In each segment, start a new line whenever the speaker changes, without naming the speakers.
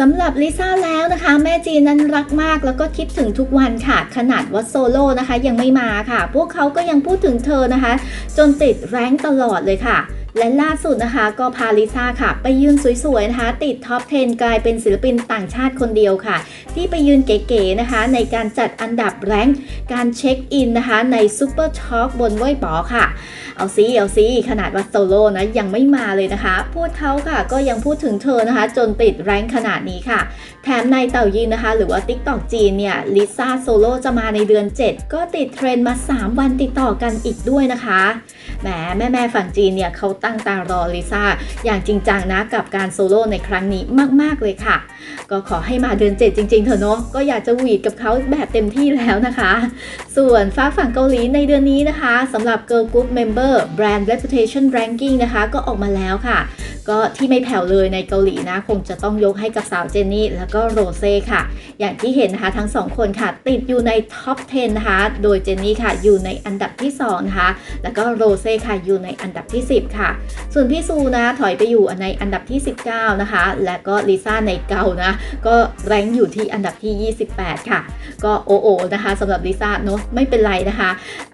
สำหรับลิซ่าแล้วนะคะ แม่จีนนั้นรักมากแล้วก็คิดถึงทุกวันค่ะ ขนาดว่าโซโล่นะคะยังไม่มาค่ะ พวกเขาก็ยังพูดถึงเธอนะคะ จนติดแรงตลอดเลยค่ะ และล่าสุดนะคะก็พาลิซ่าค่ะ ไปยืนสวยๆนะคะ ติดท็อป 10 กลายเป็นศิลปินต่างชาติคนเดียวค่ะ ที่ไปยืนเก๋ๆนะคะ ในการจัดอันดับแรงการเช็คอินนะคะ ในซูเปอร์ช็อคบนเว่ยป๋อค่ะ เอาซิเอาซิขนาดว่าโซโล่นะยังไม่มาเลยนะคะ พูดเขาค่ะก็ยังพูดถึงเธอนะคะ จนติดแรงขนาดนี้ค่ะ แถมในเต่ายินนะคะ หรือว่า TikTok จีนเนี่ยลิซ่าโซโล่จะมาในเดือน 7 ก็ติดเทรนด์มา 3 วันติดต่อกันอีกด้วยนะคะ แหมแม่แม่ฝั่งจีนเนี่ยเขาตั้งตารอลิซ่าอย่างจริงจังนะกับการโซโล่ในครั้งนี้มาก ๆ เลยค่ะ ก็ขอให้มาเดือน7จริง ๆ เถอะเนาะก็อยากจะหวีดกับเขาแบบเต็มที่แล้วนะคะ ส่วนฟ้าฝั่งเกาหลีในเดือนนี้นะคะสำหรับ Girl Group Member Brand Reputation Ranking นะคะ ก็ออกมาแล้วค่ะ ก็ที่ไม่แผ่วเลยในเกาหลีนะ คงจะต้องยกให้กับสาวเจนนี่ แล้วก็โรเซ่ค่ะ อย่างที่เห็นนะคะทั้งสองคนค่ะ ติดอยู่ในท็อป 10 นะคะ โดยเจนนี่ค่ะอยู่ในอันดับที่ 2 นะคะ แล้วก็โรเซ่ค่ะอยู่ในอันดับที่ 10 ค่ะ ส่วนพี่ซูนะถอยไปอยู่ในอันดับที่ 19 นะคะ และก็ลิซ่าในเกานะ ก็แรงอยู่ที่อันดับที่ 28 ค่ะ ก็โอโอนะคะสำหรับลิซ่าเนอะไม่เป็นไรนะคะ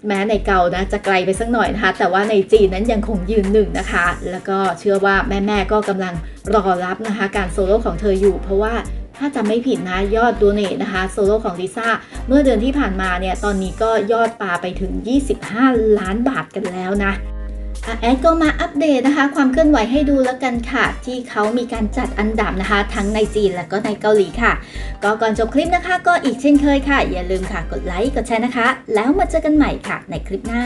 แม้ในเกานะจะไกลไปสักหน่อยนะคะ แต่ว่าในจีนนั้นยังคงยืนหนึ่งนะคะ แล้วก็เชื่อว่าแม่ๆก็กำลังรอรับนะคะ การโซโล่ของเธออยู่ เพราะว่าถ้าจำไม่ผิดนะยอดโดเนทนะคะโซโล่ของลิซ่าเมื่อเดือนที่ผ่านมาเนี่ยตอนนี้ก็ยอดปาไปถึง 25 ล้านบาทกันแล้วนะแอดก็มาอัปเดตนะคะ ความเคลื่อนไหวให้ดูแล้วกันค่ะ ที่เขามีการจัดอันดับนะคะ ทั้งในจีนและก็ในเกาหลีค่ะ ก็ก่อนจบคลิปนะคะ ก็อีกเช่นเคยค่ะ อย่าลืมค่ะกดไลค์กดแชร์นะคะ แล้วมาเจอกันใหม่ค่ะในคลิปหน้า